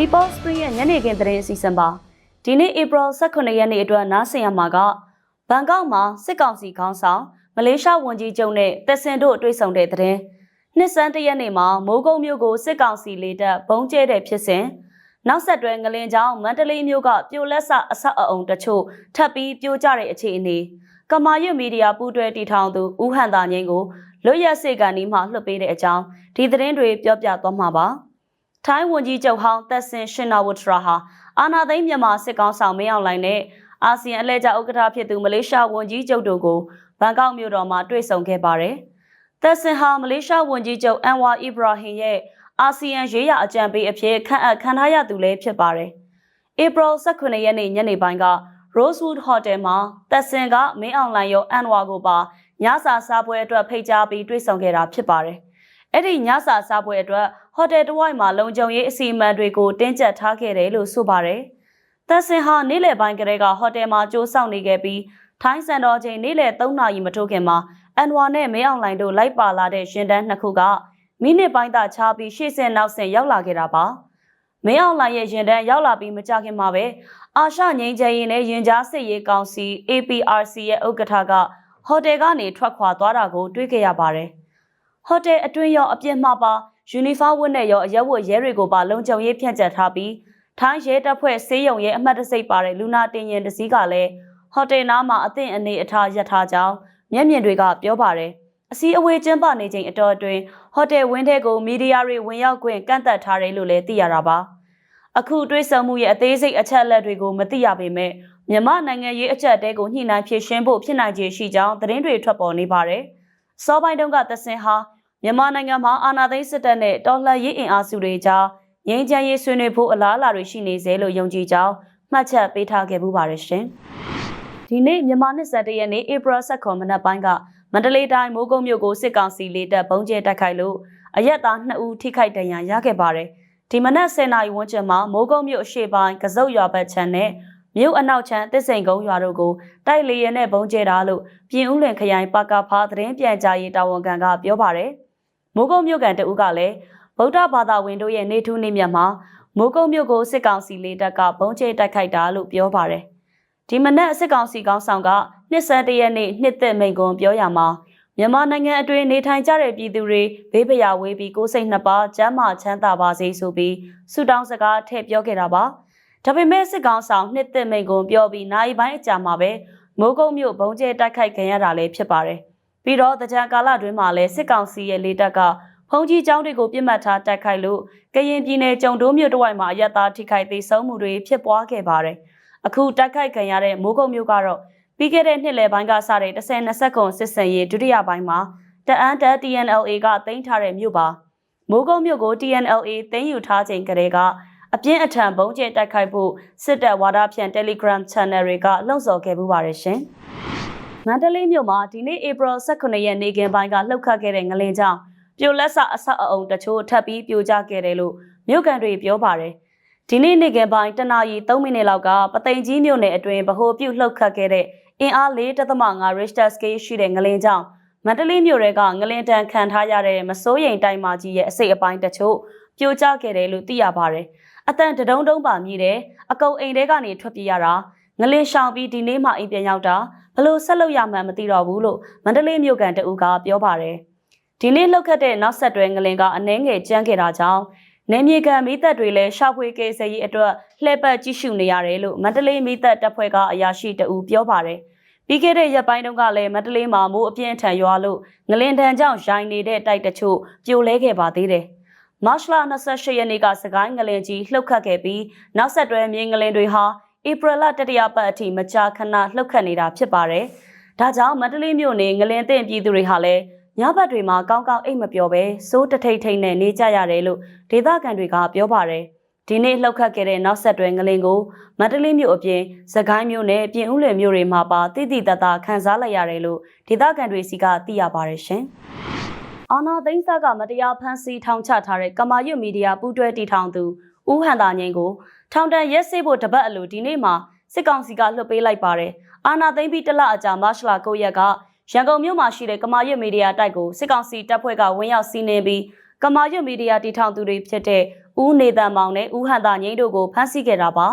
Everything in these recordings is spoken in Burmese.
People Spring ရဲ့ညနေခင်းသတင်းအစီအစဉ်ပါဒီနေ့ April 18ရက်နေ့အတွက်နားဆင်ရမှာကဘန်ကောက်မှာစစ်ကောင်စီခေါင်းဆောင်မလေးရှားဝန်ကြီးချုပ်နဲ့တက်စင်တို့တွေ့ဆုံတဲ့သတင်းနှစ်စန်းတရက်နေ့မှာမိုးကုတ်မြို့ကိုစစ်ကောင်စီလေတပ်ဘုံကျဲတဲ့ဖြစ်စဉ်နောက်ဆက်တွဲငလင်ချောင်းမန္တလေးမြို့ကပြိုလက်ဆအဆက်အအုံတချို့ထပ်ပြီးပြိုကျတဲ့အခြေအနေကမာရွတ်မီဒီယာပူးတွဲတီထောင်သူဦးဟန်တာငိမ့်ကိုလွတ်ရက်စေကန်ဒီမှလွှတ်ပေးတဲ့အကြောင်းဒီသတင်းတွေပြောပြသွားမှာပါ။ ထိုင်းဝန်ကြီးချုပ်ဟောင်းသက်စင်ရှင်နာဝထရာဟာအာနာသိန်းမြန်မာစစ်ကောင်ဆောင်မင်းအောင်လှိုင်နဲ့အာဆီယံအလဲကျဥက္ကဋ္ဌဖြစ်သူမလေးရှားဝန်ကြီးချုပ်တို့ကိုဘန်ကောက်မြို့တော်မှာတွေ့ဆုံခဲ့ပါတယ်။သက်စင်ဟာမလေးရှားဝန်ကြီးချုပ်အန်ဝါအီဘရာဟင်ရဲ့အာဆီယံရေးရအကြံပေးအဖြစ်ခန့်အပ်ခံထားရသူလည်းဖြစ်ပါတယ်။ April 18ရက်နေ့ညနေပိုင်းက Rosewood Hotel မှာသက်စင်ကမင်းအောင်လှိုင်ရောအန်ဝါကိုပါညစာစားပွဲအတွက်ဖိတ်ကြားပြီးတွေ့ဆုံခဲ့တာဖြစ်ပါတယ်။အဲ့ဒီညစာစားပွဲအတွက် ဟိုတယ်တစ်ဝိုက်မှာလုံခြုံရေးအစီအမံတွေကိုတင်းကျပ်ထားခဲ့တယ်လို့ဆိုပါတယ်။သက်စင်ဟာနေ့လယ်ပိုင်းကလေးကဟိုတယ်မှာကြိုးဆောင်နေခဲ့ပြီးထိုင်းစံတော်ချိန်နေ့လယ်3နာရီမထိုးခင်မှာအန်ဝါနဲ့မင်းအောင်လှိုင်တို့လိုက်ပါလာတဲ့ရှင်တန်းနှစ်ခုကမိနစ်ပိုင်းသာခြားပြီးရှေ့ဆင်နောက်ဆင်ရောက်လာခဲ့တာပါ။မင်းအောင်လှိုင်ရဲ့ရင်တန်းရောက်လာပြီးမကြခင်မှာပဲအာရှငိမ့်ချင်ရင်နဲ့ရင်ကြားစစ်ရေးကောင်စီ APRC ရဲ့ဥက္ကဋ္ဌကဟိုတယ်ကနေထွက်ခွာသွားတာကို တွေ့ခဲ့ရပါတယ်။ဟိုတယ်အတွင်းရောအပြစ်မှာပါ ယူနီဖောင်းဝတ်နဲ့ရောအရက်ဝတ်ရဲတွေကိုပါလုံခြုံရေးဖြန့်ကျက်ထားပြီးထိုင်းရဲတပ်ဖွဲ့ဆေးရုံရဲ့အမှတ်တစိတ်ပါတဲ့လူနာတင်ရင်တစည်းကလည်းဟိုတယ်နားမှာအသင့်အနေအထားရပ်ထားကြောင်းမျက်မြင်တွေကပြောပါတယ်။အစည်းအဝေးကျင်းပနေချိန်အတော်အတွင်းဟိုတယ်ဝင်းထဲကိုမီဒီယာတွေဝင်ရောက်ခွင့်ကန့်သတ်ထားတယ်လို့လည်းသိရတာပါ။အခုတွေးဆမှုရဲ့အသေးစိတ်အချက်အလက်တွေကိုမသိရပေမဲ့မြန်မာနိုင်ငံရေးအချက်အတဲကိုညှိနှိုင်းဖြည့်ရှင်းဖို့ဖြစ်နိုင်ခြေရှိကြောင်းသတင်းတွေထွက်ပေါ်နေပါတယ်။စောပိုင်းတုန်းကသစင်ဟာ မြန်မာနိုင်ငံမှာအာဏာသိမ်းစစ်တပ်နဲ့တော်လှန်ရေးအင်အားစုတွေကြားငြိမ်းချမ်းရေးဆွေးနွေးဖို့အလားအလာတွေရှိနေစေလို့ယုံကြည်ကြောင်းမှတ်ချက်ပေးထားခဲ့မှုပါတယ်ရှင်။ဒီနေ့မြန်မာနှစ်ဆက်တရက်နေ့ April 16မနက်ပိုင်းကမန္တလေးတိုင်းမိုးကုတ်မြို့ကိုစစ်ကောင်စီလေတပ်ပုံကျဲတိုက်ခိုက်လို့အရက်သား2ဦးထိခိုက်ဒဏ်ရာရခဲ့ပါတယ်။ဒီမနက်10:00နာရီဝန်းကျင်မှာမိုးကုတ်မြို့အရှေ့ပိုင်းကစုတ်ရွာဘက်ခြမ်းနဲ့မြို့အနောက်ချမ်းတစ်စိန်ကုန်းရွာတို့ကိုတိုက်လေရင်နဲ့ပုံကျဲတာလို့ပြင်ဦးလွင်ခရိုင်ပါကဖာသတင်းပြန်ကြားရေးတာဝန်ခံကပြောပါတယ်။ မိုးကုတ်မြို့ကန်တဦးကလည်းဗုဒ္ဓဘာသာဝင်တို့ရဲ့နေထူးနေမြတ်မှာမိုးကုတ်မြို့ကိုစစ်ကောင်စီလေတပ်ကပုံကျဲတိုက်ခိုက်တာလို့ပြောပါတယ်။ဒီမနက်စစ်ကောင်စီကောင်းဆောင်ကနှစ်ဆန်းတရက်နေ့နှစ်သက်မိန်ကွန်ပြောရမှာမြန်မာနိုင်ငံအတွင်းနေထိုင်ကြတဲ့ပြည်သူတွေဘေးပရာဝေးပြီးကိုယ်စိတ်နှစ်ပါးကျမ်းမာချမ်းသာပါစေဆိုပြီးဆုတောင်းစကားထည့်ပြောခဲ့တာပါဒါပေမဲ့စစ်ကောင်ဆောင်နှစ်သက်မိန်ကွန်ပြောပြီးနိုင်ပိုင်းအကြာမှာပဲမိုးကုတ်မြို့ဘုံကျဲတိုက်ခိုက်ခံရတာလည်းဖြစ်ပါတယ် ပြီးတော့တကြံကာလတွင်းမှာလည်းစစ်ကောင်စီရဲ့လေတပ်ကဖုန်ကြီးကျောင်းတွေကိုပြစ်မှတ်ထားတိုက်ခိုက်လို့ကရင်ပြည်နယ်ကြုံတိုးမြို့တစ်ဝိုက်မှာအရက်သားထိခိုက်သေးဆုံးမှုတွေဖြစ်ပွားခဲ့ပါတယ်အခုတိုက်ခိုက်ခံရတဲ့မိုးကုတ်မြို့ကတော့ပြီးခဲ့တဲ့နှစ်လယ်ပိုင်းကစတဲ့10-20ခုစစ်စင်ရေးဒုတိယပိုင်းမှာတအန်တက် TNLA ကတင်ထားတဲ့မြို့ပါမိုးကုတ်မြို့ကို TNLA တင်ယူထားချိန်ကလေးကအပြင်းအထန်ဘုံကျဲတိုက်ခိုက်ဖို့စစ်တပ်ဝါဒဖြန့် Telegram Channel တွေကလှုံ့ဆော်ခဲ့မှုပါတယ်ရှင်။ မန္တလေးမြို့မှာဒီနေ့ April 18ရက်နေ့ကင်းပိုင်းကလှုပ်ခတ်ခဲ့တဲ့ငလင်ကြောင့်ပြိုလက်ဆအဆောက်အအုံတချို့ထပ်ပြီးပြိုကျခဲ့တယ်လို့မြို့ကန်တွေပြောပါတယ်။ဒီနေ့နေ့ကင်းပိုင်းတနာရီ3မိနစ်လောက်ကပသိမ်ကြီးမြို့နယ်အတွင်းဗဟိုပြုလှုပ်ခတ်ခဲ့တဲ့အင်အား 4.5 Richter scale ရှိတဲ့ငလင်ကြောင့်မန္တလေးမြို့တွေကငလင်တန်ခံထားရတဲ့မစိုးရိမ်တိုင်မာကြီးရဲ့အစိတ်အပိုင်းတချို့ပြိုကျခဲ့တယ်လို့သိရပါတယ်။အတန်တဒုံဒုံပါမြည်တယ်အကုံအိမ်ထဲကနေထွက်ပြေးရတာ ငလင်ရှောင်ပြီးဒီနေ့မှအိမ်ပြန်ရောက်တာဘလို့ဆက်လုပ်ရမှန်းမသိတော့ဘူးလို့မန္တလေးမြို့ကန်တအူကပြောပါတယ်။ဒီနေ့လှုပ်ခတ်တဲ့နောက်ဆက်တွဲငလင်ကအနှဲငယ်ကြမ်းခဲ့တာကြောင့်နေမြေကမိသက်တွေလည်းရှောက်ဖွေးကယ်ဆယ်ရေးအတွက်လှည့်ပတ်ကြည့်ရှုနေရတယ်လို့မန္တလေးမိသက်တပ်ဖွဲ့ကအရာရှိတအူပြောပါတယ်။ပြီးခဲ့တဲ့ရက်ပိုင်းတုန်းကလည်းမန္တလေးမှာမိုးအပြင်းထန်ရွာလို့ငလင်တန်ကြောင့်ရိုင်းနေတဲ့တိုက်တချို့ပြိုလဲခဲ့ပါသေးတယ်။မတ်လ28ရက်နေ့ကစကိုင်းငလင်ကြီးလှုပ်ခတ်ခဲ့ပြီးနောက်ဆက်တွဲမြေငလင်တွေဟာ ဧပြီလတတိယပတ်အထိမကြာခဏလှုပ်ခတ်နေတာဖြစ်ပါတယ်။ဒါကြောင့်မန္တလေးမြို့နေငလင်သင့်ပြည်သူတွေဟာလည်းညဘက်တွေမှာကောင်းကောင်းအိတ်မပျော်ပဲစိုးတထိတ်ထိတ်နဲ့နေကြရတယ်လို့ဒေသခံတွေကပြောပါတယ်။ဒီနေ့လှုပ်ခတ်ခဲ့တဲ့နောက်ဆက်တွဲငလင်ကိုမန္တလေးမြို့အပြင်စကိုင်းမြို့နဲ့ပြင်ဦးလွင်မြို့တွေမှာပါတည်တည်တသာခန်းစားလိုက်ရတယ်လို့ဒေသခံတွေစီကသိရပါတယ်ရှင်။အာနာသိန်းစားကမတရားဖမ်းဆီးထောင်ချထားတဲ့ကမာရွတ်မီဒီယာပူးတွဲတီထောင်သူ ဦးဟန်တာငိန်ကိုထောင်တန်ရက်စေးဖို့တပတ်အလိုဒီနေ့မှာစစ်ကောင်စီကလွှတ်ပေးလိုက်ပါတယ်။အာနာသိန်းပြီးတလအကြာမတ်လ9ရက်ကရန်ကုန်မြို့မှာရှိတဲ့ကမာရွတ်မီဒီယာတိုက်ကိုစစ်ကောင်စီတပ်ဖွဲ့ကဝင်ရောက်စီးနင်းပြီးကမာရွတ်မီဒီယာတီထောင်သူတွေဖြစ်တဲ့ဦးနေတန်မောင်နဲ့ဦးဟန်တာငိမ့်တို့ကိုဖမ်းဆီးခဲ့တာပါ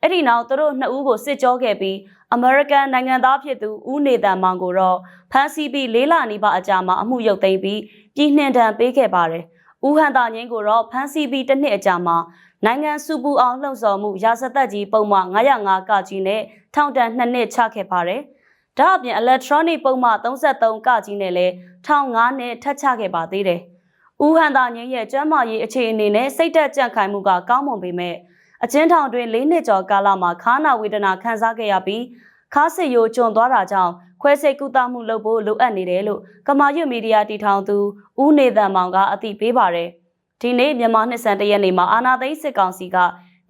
အဲ့ဒီနောက်သူတို့နှစ်ဦးကိုစစ်ကြောခဲ့ပြီးအမေရိကန်နိုင်ငံသားဖြစ်သူဦးနေတန်မောင်ကိုတော့ဖမ်းဆီးပြီးလေးလနီးပါးအကြာမှာအမှုရုပ်သိမ်းပြီးပြည်နှင်ဒဏ်ပေးခဲ့ပါတယ်ဦးဟန်တာငိမ့်ကိုတော့ဖမ်းဆီးပြီးတစ်နှစ်အကြာမှာ နိုင်ငံစုပူအောင်လှုံ့ဆော်မှုရာဇသက်ကြီးပုံမှန်905ကကြီးနဲ့ထောင်ဒဏ်2နှစ်ချခဲ့ပါတယ်ဒါအပြင် electronic ပုံမှန်33ကကြီးနဲ့လည်းထောင်9နှစ်ထပ်ချခဲ့ပါသေးတယ်။ဦးဟန်သာငင်းရဲ့ကျမ်းမာရေးအခြေအနေနဲ့စိတ်သက်ကြံ့ခိုင်မှုကကောင်းမွန်ပေမဲ့အကျဉ်းထောင်တွင်၄နှစ်ကျော်ကာလမှာခါနာဝေဒနာခံစားခဲ့ရပြီးခါစစ်ရိုကျွံသွားတာကြောင့်ခွဲစိတ်ကုသမှုလုပ်ဖို့လိုအပ်နေတယ်လို့ကမာရွတ်မီဒီယာတီထောင်သူဦးနေသန်မောင်ကအသိပေးပါတယ်။ ဒီနေ့မြန်မာနှစ်ဆန်တရက်နေ့မှာအာနာသိန်းစစ်ကောင်စီက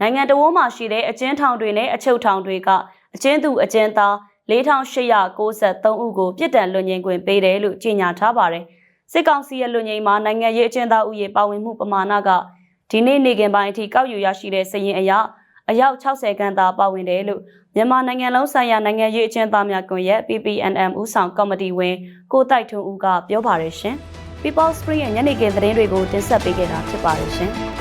နိုင်ငံတော်မှာရှိတဲ့အကျဉ်းထောင်တွေနဲ့အချုပ်ထောင်တွေကအကျဉ်းသူအကျဉ်းသား4893ဦးကိုပြစ်ဒဏ်လွတ်ငြိမ်းခွင့်ပေးတယ်လို့ကြေညာထားပါတယ်။စစ်ကောင်စီရဲ့လွတ်ငြိမ်းမှာနိုင်ငံရေးအကျဉ်းသားဥယေပါဝင်မှုပမာဏကဒီနေ့နေ့ကင်ပိုင်းအထိကောက်ယူရရှိတဲ့စည်ရင်အရအယောက်60ခန်းသာပါဝင်တယ်လို့မြန်မာနိုင်ငံလုံးဆိုင်ရာနိုင်ငံရေးအကျဉ်းသားများကွန်ရက် PPNM ဦးဆောင်ကော်မတီဝင်ကိုတိုက်ထွန်းဦးကပြောပါတယ်ရှင်။ People Spring ရဲ့ညနေခင်းသတင်းတွေကိုတင်ဆက်ပေးခဲ့တာဖြစ်ပါတယ်ရှင်။